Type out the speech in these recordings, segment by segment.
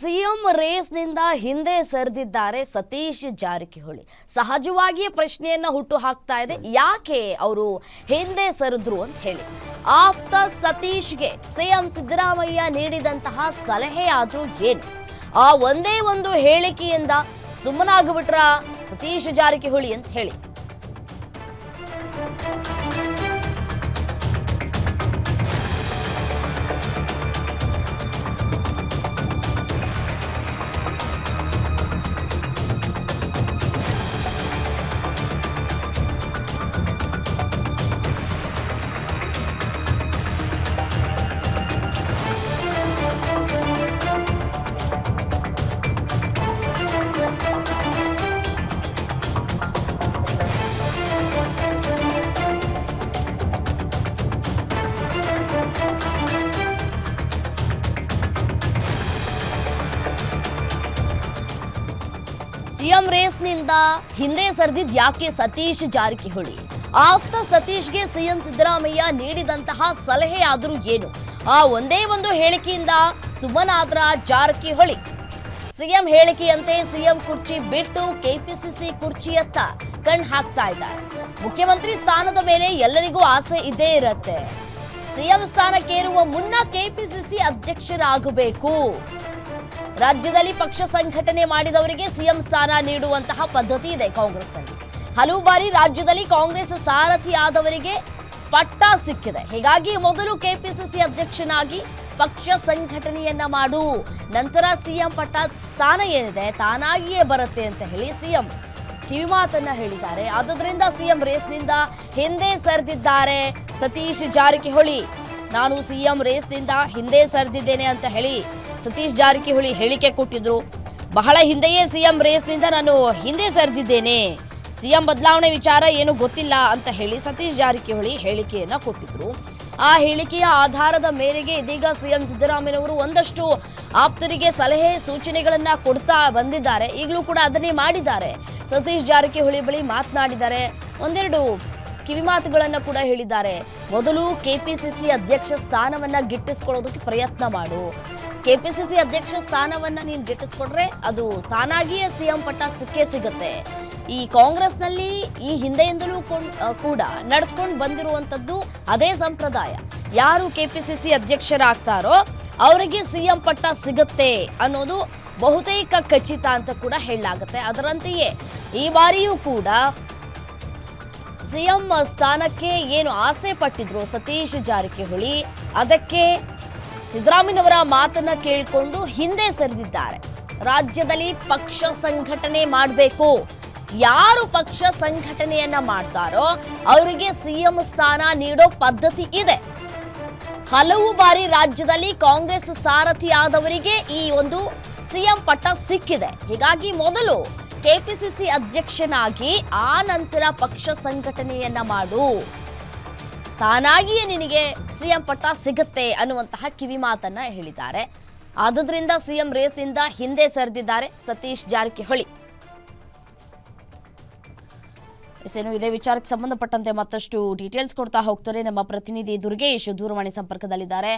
CM ರೇಸ್ನಿಂದ ಹಿಂದೆ ಸರಿದಿದ್ದಾರೆ ಸತೀಶ್ ಜಾರಕಿಹೊಳಿ. ಸಹಜವಾಗಿಯೇ ಪ್ರಶ್ನೆಯನ್ನ ಹುಟ್ಟು ಹಾಕ್ತಾ ಇದೆ. ಯಾಕೆ ಅವರು ಹಿಂದೆ ಸರಿದ್ರು ಅಂತ ಹೇಳಿ. ಆಪ್ತ ಸತೀಶ್ಗೆ ಸಿಎಂ ಸಿದ್ದರಾಮಯ್ಯ ನೀಡಿದಂತಹ ಸಲಹೆ ಆದ್ರೂ ಏನು? ಆ ಒಂದೇ ಒಂದು ಹೇಳಿಕೆಯಿಂದ ಸುಮ್ಮನಾಗ್ಬಿಟ್ರ ಸತೀಶ್ ಜಾರಕಿಹೊಳಿ ಅಂತ ಹೇಳಿ. ಸಿಎಂ ರೇಸ್ನಿಂದ ಹಿಂದೆ ಸರಿದಿದ್ ಯಾಕೆ ಸತೀಶ್ ಜಾರಕಿಹೊಳಿ? ಆಪ್ತ ಸತೀಶ್ಗೆ ಸಿಎಂ ಸಿದ್ದರಾಮಯ್ಯ ನೀಡಿದಂತಹ ಸಲಹೆ ಆದರೂ ಏನು? ಆ ಒಂದೇ ಒಂದು ಹೇಳಿಕೆಯಿಂದ ಸುಮನಾದ್ರ ಜಾರಕಿಹೊಳಿ. ಸಿಎಂ ಹೇಳಿಕೆಯಂತೆ ಸಿಎಂ ಕುರ್ಚಿ ಬಿಟ್ಟು ಕೆಪಿಸಿಸಿ ಕುರ್ಚಿಯತ್ತ ಕಣ್ ಹಾಕ್ತಾ ಇದ್ದಾರೆ. ಮುಖ್ಯಮಂತ್ರಿ ಸ್ಥಾನದ ಮೇಲೆ ಎಲ್ಲರಿಗೂ ಆಸೆ ಇದ್ದೇ ಇರುತ್ತೆ. ಸಿಎಂ ಸ್ಥಾನಕ್ಕೇರುವ ಮುನ್ನ ಕೆಪಿಸಿಸಿ ಅಧ್ಯಕ್ಷರಾಗಬೇಕು. ರಾಜ್ಯದಲ್ಲಿ ಪಕ್ಷ ಸಂಘಟನೆ ಮಾಡಿದವರಿಗೆ ಸಿಎಂ ಸ್ಥಾನ ನೀಡುವಂತಹ ಪದ್ಧತಿ ಇದೆ ಕಾಂಗ್ರೆಸ್ನಲ್ಲಿ. ಹಲವು ಬಾರಿ ರಾಜ್ಯದಲ್ಲಿ ಕಾಂಗ್ರೆಸ್ ಸಾರಥಿ ಆದವರಿಗೆ ಪಟ್ಟ ಸಿಕ್ಕಿದೆ. ಹೀಗಾಗಿ ಮೊದಲು ಕೆಪಿಸಿಸಿ ಅಧ್ಯಕ್ಷನಾಗಿ ಪಕ್ಷ ಸಂಘಟನೆಯನ್ನ ಮಾಡು. ನಂತರ ಸಿಎಂ ಪಟ್ಟ ಸ್ಥಾನ ಏನಿದೆ ತಾನಾಗಿಯೇ ಬರುತ್ತೆ ಅಂತ ಹೇಳಿ ಸಿಎಂ ಕಿವಿಮಾತನ್ನ ಹೇಳಿದ್ದಾರೆ. ಆದ್ದರಿಂದ ಸಿಎಂ ರೇಸ್ನಿಂದ ಹಿಂದೆ ಸರಿದಿದ್ದಾರೆ. ಸತೀಶ್ ಜಾರಕಿಹೊಳಿ, ನಾನು ಸಿಎಂ ರೇಸ್ನಿಂದ ಹಿಂದೆ ಸರಿದಿದ್ದೇನೆ ಅಂತ ಹೇಳಿ ಸತೀಶ್ ಜಾರಕಿಹೊಳಿ ಹೇಳಿಕೆ ಕೊಟ್ಟಿದ್ರು. ಬಹಳ ಹಿಂದೆಯೇ ಸಿಎಂ ರೇಸ್ನಿಂದ ನಾನು ಹಿಂದೆ ಸರಿದಿದ್ದೇನೆ. ಸಿಎಂ ಬದಲಾವಣೆ ವಿಚಾರ ಏನು ಗೊತ್ತಿಲ್ಲ ಅಂತ ಹೇಳಿ ಸತೀಶ್ ಜಾರಕಿಹೊಳಿ ಹೇಳಿಕೆಯನ್ನ ಕೊಟ್ಟಿದ್ರು. ಆ ಹೇಳಿಕೆಯ ಆಧಾರದ ಮೇರೆಗೆ ಇದೀಗ ಸಿಎಂ ಸಿದ್ದರಾಮಯ್ಯನವರು ಒಂದಷ್ಟು ಆಪ್ತರಿಗೆ ಸಲಹೆ ಸೂಚನೆಗಳನ್ನು ಕೊಡ್ತಾ ಬಂದಿದ್ದಾರೆ. ಈಗಲೂ ಕೂಡ ಅದನ್ನೇ ಮಾಡಿದ್ದಾರೆ. ಸತೀಶ್ ಜಾರಕಿಹೊಳಿ ಬಳಿ ಮಾತನಾಡಿದ್ದಾರೆ. ಒಂದೆರಡು ಕಿವಿಮಾತುಗಳನ್ನು ಕೂಡ ಹೇಳಿದ್ದಾರೆ. ಮೊದಲು ಕೆಪಿಸಿಸಿ ಅಧ್ಯಕ್ಷ ಸ್ಥಾನವನ್ನ ಗಿಟ್ಟಿಸ್ಕೊಳ್ಳೋದಕ್ಕೆ ಪ್ರಯತ್ನ ಮಾಡು. ಕೆಪಿಸಿಸಿ ಅಧ್ಯಕ್ಷ ಸ್ಥಾನವನ್ನ ನೀನು ಗಿಟ್ಟಿಸ್ಕೊಟ್ರೆ ಅದು ತಾನಾಗಿಯೇ ಸಿಎಂ ಪಟ್ಟ ಸಿಕ್ಕೇ ಸಿಗುತ್ತೆ. ಈ ಕಾಂಗ್ರೆಸ್ನಲ್ಲಿ ಈ ಹಿಂದೆಯಿಂದಲೂ ಕೂಡ ನಡ್ಕೊಂಡು ಬಂದಿರುವಂತದ್ದು ಅದೇ ಸಂಪ್ರದಾಯ. ಯಾರು ಕೆಪಿಸಿಸಿ ಅಧ್ಯಕ್ಷರಾಗ್ತಾರೋ ಅವರಿಗೆ ಸಿಎಂ ಪಟ್ಟ ಸಿಗುತ್ತೆ ಅನ್ನೋದು ಬಹುತೇಕ ಖಚಿತ ಅಂತ ಕೂಡ ಹೇಳಲಾಗುತ್ತೆ. ಅದರಂತೆಯೇ ಈ ಬಾರಿಯೂ ಕೂಡ ಸಿಎಂ ಸ್ಥಾನಕ್ಕೆ ಏನು ಆಸೆ ಪಟ್ಟಿದ್ರು ಸತೀಶ್ ಜಾರಕಿಹೊಳಿ, ಅದಕ್ಕೆ ಸಿದ್ದರಾಮಯ್ಯನವರ ಮಾತನ್ನ ಕೇಳಿಕೊಂಡು ಹಿಂದೆ ಸರಿದಿದ್ದಾರೆ. ರಾಜ್ಯದಲ್ಲಿ ಪಕ್ಷ ಸಂಘಟನೆ ಮಾಡಬೇಕು. ಯಾರು ಪಕ್ಷ ಸಂಘಟನೆಯನ್ನ ಮಾಡ್ತಾರೋ ಅವರಿಗೆ ಸಿಎಂ ಸ್ಥಾನ ನೀಡೋ ಪದ್ಧತಿ ಇದೆ. ಹಲವು ಬಾರಿ ರಾಜ್ಯದಲ್ಲಿ ಕಾಂಗ್ರೆಸ್ ಸಾರಥಿ ಆದವರಿಗೆ ಈ ಒಂದು ಸಿಎಂ ಪಟ್ಟ ಸಿಕ್ಕಿದೆ. ಹೀಗಾಗಿ ಮೊದಲು ಕೆಪಿಸಿಸಿ ಅಧ್ಯಕ್ಷನಾಗಿ ಆ ನಂತರ ಪಕ್ಷ ಸಂಘಟನೆಯನ್ನ ಮಾಡು. ತಾನಾಗಿಯೇ ನಿನಗೆ ಸಿಎಂ ಪಟ್ಟ ಸಿಗುತ್ತೆ ಅನ್ನುವಂತಹ ಕಿವಿ ಮಾತನ್ನ ಹೇಳಿದ್ದಾರೆ. ಆದುದರಿಂದ ಸಿಎಂ ರೇಸ್ನಿಂದ ಹಿಂದೆ ಸರಿದಿದ್ದಾರೆ ಸತೀಶ್ ಜಾರಕಿಹೊಳಿ. ಏನು ಇದೇ. ವಿಚಾರಕ್ಕೆ ಸಂಬಂಧಪಟ್ಟಂತೆ ಮತ್ತಷ್ಟು ಡೀಟೇಲ್ಸ್ ಕೊಡ್ತಾ ಹೋಗ್ತಾರೆ ನಮ್ಮ ಪ್ರತಿನಿಧಿ ದುರ್ಗೇಶ್ ದೂರವಾಣಿ ಸಂಪರ್ಕದಲ್ಲಿದ್ದಾರೆ.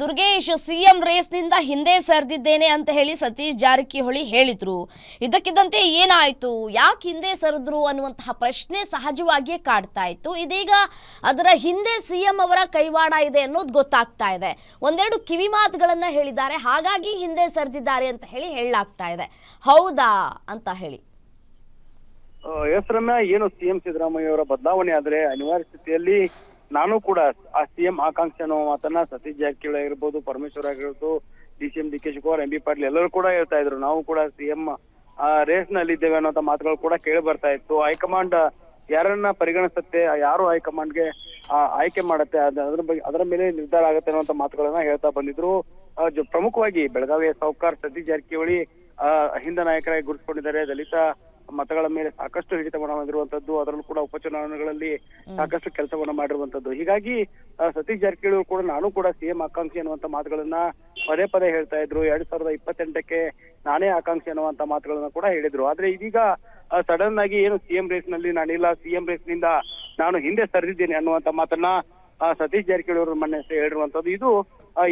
ದುರ್ಗೇಶ್, ಸಿಎಂ ರೇಸ್ನಿಂದ ಹಿಂದೆ ಸರಿದಿದ್ದೇನೆ ಅಂತ ಹೇಳಿ ಸತೀಶ್ ಜಾರಕಿಹೊಳಿ ಹೇಳಿದ್ರು. ಇದಕ್ಕಿದ್ದಂತೆ ಏನಾಯ್ತು? ಯಾಕೆ ಹಿಂದೆ ಸರಿದ್ರು ಅನ್ನುವಂತಹ ಪ್ರಶ್ನೆ ಸಹಜವಾಗಿಯೇ ಕಾಡ್ತಾ ಇತ್ತು. ಇದೀಗ ಅದರ ಹಿಂದೆ ಸಿಎಂ ಅವರ ಕೈವಾಡ ಇದೆ ಅನ್ನೋದು ಗೊತ್ತಾಗ್ತಾ ಇದೆ. ಒಂದೆರಡು ಕಿವಿ ಮಾತುಗಳನ್ನ ಹೇಳಿದ್ದಾರೆ. ಹಾಗಾಗಿ ಹಿಂದೆ ಸರಿದಿದ್ದಾರೆ ಅಂತ ಹೇಳಿ ಹೇಳಲಾಗ್ತಾ ಇದೆ. ಹೌದಾ ಅಂತ ಹೇಳಿ. ರಮ್ಯ ಏನು ಸಿಎಂ ಸಿದ್ದರಾಮಯ್ಯ ಅವರ ಬದಲಾವಣೆ ಆದ್ರೆ ಅನಿವಾರ್ಯ ಸ್ಥಿತಿಯಲ್ಲಿ ನಾನು ಕೂಡ ಆ ಸಿಎಂ ಆಕಾಂಕ್ಷೆ ಅನ್ನೋ ಮಾತನ್ನ ಸತೀಶ್ ಜಾರಕಿಹೊಳಿ ಆಗಿರ್ಬೋದು ಪರಮೇಶ್ವರ್ ಆಗಿರ್ಬೋದು D C M D K Shivakumar M B Patil ಎಲ್ಲರೂ ಕೂಡ ಹೇಳ್ತಾ ಇದ್ರು. ನಾವು ಕೂಡ ಸಿಎಂ ರೇಸ್ನಲ್ಲಿ ಇದ್ದೇವೆ ಅನ್ನೋಂತ ಮಾತುಗಳು ಕೂಡ ಕೇಳಿ ಬರ್ತಾ ಇತ್ತು. ಹೈಕಮಾಂಡ್ ಯಾರನ್ನ ಪರಿಗಣಿಸುತ್ತೆ ಯಾರು ಹೈಕಮಾಂಡ್ಗೆ ಆ, ಆಯ್ಕೆ ಮಾಡುತ್ತೆ ಅದರ ಬಗ್ಗೆ ಅದರ ಮೇಲೆ ನಿರ್ಧಾರ ಆಗುತ್ತೆ ಅನ್ನುವಂತ ಮಾತುಗಳನ್ನ ಹೇಳ್ತಾ ಬಂದಿದ್ರು. ಪ್ರಮುಖವಾಗಿ ಬೆಳಗಾವಿಯ ಸಾಹುಕಾರ್ ಸತೀಶ್ ಜಾರಕಿಹೊಳಿ ಹಿಂದ ನಾಯಕರಾಗಿ ಗುರುತಿಸಿಕೊಂಡಿದ್ದಾರೆ. ದಲಿತ ಮತಗಳ ಮೇಲೆ ಸಾಕಷ್ಟು ಹಿಡಿತವನ್ನು ಹೊಂದಿರುವಂತದ್ದು ಅದರಲ್ಲೂ ಕೂಡ ಉಪಚುನಾವಣೆಗಳಲ್ಲಿ ಸಾಕಷ್ಟು ಕೆಲಸವನ್ನು ಮಾಡಿರುವಂತದ್ದು. ಹೀಗಾಗಿ ಸತೀಶ್ ಜಾರಕಿಹೊಳಿ ಕೂಡ ನಾನು ಕೂಡ ಸಿಎಂ ಆಕಾಂಕ್ಷಿ ಅನ್ನುವಂತ ಮಾತುಗಳನ್ನ ಪದೇ ಪದೇ ಹೇಳ್ತಾ ಇದ್ರು. ಎರಡ್ ಸಾವಿರದ ಇಪ್ಪತ್ತೆಂಟಕ್ಕೆ ನಾನೇ ಆಕಾಂಕ್ಷಿ ಅನ್ನುವಂತ ಮಾತುಗಳನ್ನ ಕೂಡ ಹೇಳಿದ್ರು. ಆದ್ರೆ ಇದೀಗ ಸಡನ್ ಆಗಿ ಏನು ಸಿಎಂ ರೇಸ್ನಲ್ಲಿ ನಾನಿಲ್ಲ ಸಿಎಂ ರೇಸ್ನಿಂದ ನಾನು ಹಿಂದೆ ಸರಿದಿದ್ದೇನೆ ಅನ್ನುವಂತ ಮಾತನ್ನ ಸತೀಶ್ ಜಾರಕಿಹೊಳಿ ಅವರು ಮೊನ್ನೆ ಹೇಳಿರುವಂತದ್ದು. ಇದು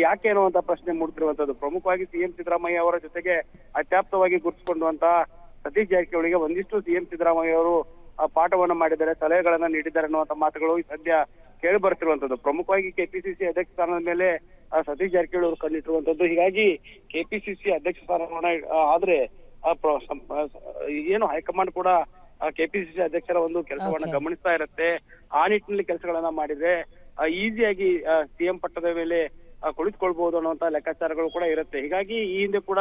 ಯಾಕೆ ಅನ್ನುವಂತ ಪ್ರಶ್ನೆ ಮೂಡ್ತಿರುವಂತದ್ದು. ಪ್ರಮುಖವಾಗಿ ಸಿಎಂ ಸಿದ್ದರಾಮಯ್ಯ ಅವರ ಜೊತೆಗೆ ಅತ್ಯಾಪ್ತವಾಗಿ ಗುರುತಿಸಿಕೊಂಡುವಂತಹ ಸತೀಶ್ ಜಾರಕಿಹೊಳಿಗೆ ಒಂದಿಷ್ಟು ಸಿಎಂ ಸಿದ್ದರಾಮಯ್ಯ ಅವರು ಆ, ಪಾಠವನ್ನ ಮಾಡಿದ್ದಾರೆ ಸಲಹೆಗಳನ್ನ ನೀಡಿದ್ದಾರೆ ಅನ್ನುವಂತ ಮಾತುಗಳು ಈ ಸದ್ಯ ಕೇಳಿ ಬರ್ತಿರುವಂತದ್ದು ಪ್ರಮುಖವಾಗಿ ಕೆಪಿಸಿಸಿ ಅಧ್ಯಕ್ಷ ಸ್ಥಾನದ ಮೇಲೆ ಸತೀಶ್ ಜಾರಕಿಹೊಳಿ ಅವರು ಕಣ್ಣಿಟ್ಟಿರುವಂತದ್ದು. ಹೀಗಾಗಿ ಕೆಪಿಸಿಸಿ ಅಧ್ಯಕ್ಷ ಸ್ಥಾನವನ್ನ ಆದ್ರೆ ಏನು ಹೈಕಮಾಂಡ್ ಕೂಡ ಕೆಪಿಸಿಸಿ ಅಧ್ಯಕ್ಷರ ಒಂದು ಕೆಲಸವನ್ನ ಗಮನಿಸ್ತಾ ಇರುತ್ತೆ. ಆ ನಿಟ್ಟಿನಲ್ಲಿ ಕೆಲಸಗಳನ್ನ ಮಾಡಿದ್ರೆ ಈಸಿಯಾಗಿ ಸಿಎಂ ಪಟ್ಟದ ಮೇಲೆ ಕುಳಿತುಕೊಳ್ಬಹುದು ಅನ್ನುವಂತ ಲೆಕ್ಕಾಚಾರಗಳು ಕೂಡ ಇರುತ್ತೆ. ಹೀಗಾಗಿ ಈ ಹಿಂದೆ ಕೂಡ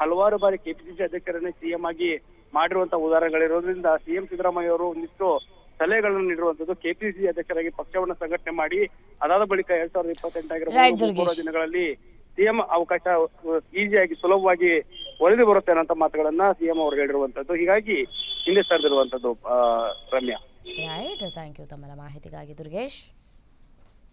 ಹಲವಾರು ಬಾರಿ ಕೆಪಿಸಿಸಿ ಅಧ್ಯಕ್ಷರನ್ನೇ ಸಿಎಂ ಆಗಿ ಮಾಡಿರುವಂತ ಉದಾಹರಣೆಗಳಿರೋದ್ರಿಂದ ಸಿಎಂ ಸಿದ್ದರಾಮಯ್ಯ ಅವರು ಒಂದಿಷ್ಟು ಸಲಹೆಗಳನ್ನು ನೀಡಿರುವಂತದ್ದು ಕೆಪಿಸಿಸಿ ಅಧ್ಯಕ್ಷರಾಗಿ ಪಕ್ಷವನ್ನ ಸಂಘಟನೆ ಮಾಡಿ ಅದಾದ ಬಳಿಕ ಎರಡ್ ಸಾವಿರದ ಇಪ್ಪತ್ತೆಂಟಾಗಿರುವ ದಿನಗಳಲ್ಲಿ ಸಿಎಂ ಅವಕಾಶ ಈಸಿಯಾಗಿ ಸುಲಭವಾಗಿ ಒಲಿದು ಬರುತ್ತೆ ಅನ್ನೋಂತ ಮಾತುಗಳನ್ನ ಸಿಎಂ ಅವರು ಹೇಳಿರುವಂತದ್ದು. ಹೀಗಾಗಿ ಹಿಂದೆ ಸರಿದಿರುವಂತದ್ದು ರಮ್ಯಾ. ರೈಟ್ ಥ್ಯಾಂಕ್ ಯು ತಮ್ಮ ಮಾಹಿತಿಗಾಗಿ ದುರ್ಗೇಶ್.